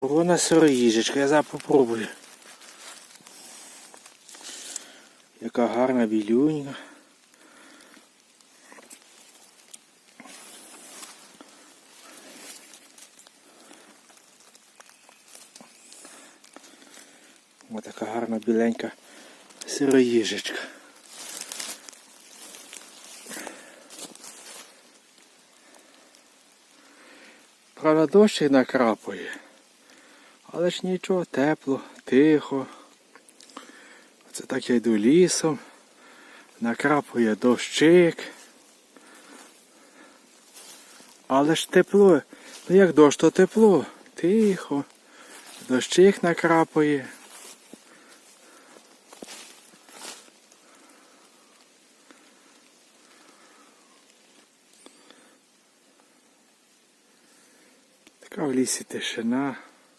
Вона сироїжечка, я зараз попробую. Яка гарна білюнька. Ось така гарна біленька сироїжечка. Правда, дощ і накрапує. Але ж нічого, тепло, тихо. Це так я йду лісом. Накрапує дощик. Але ж тепло. Ну як дощ, то тепло. Тихо. Дощик накрапує. Така в лісі тишина.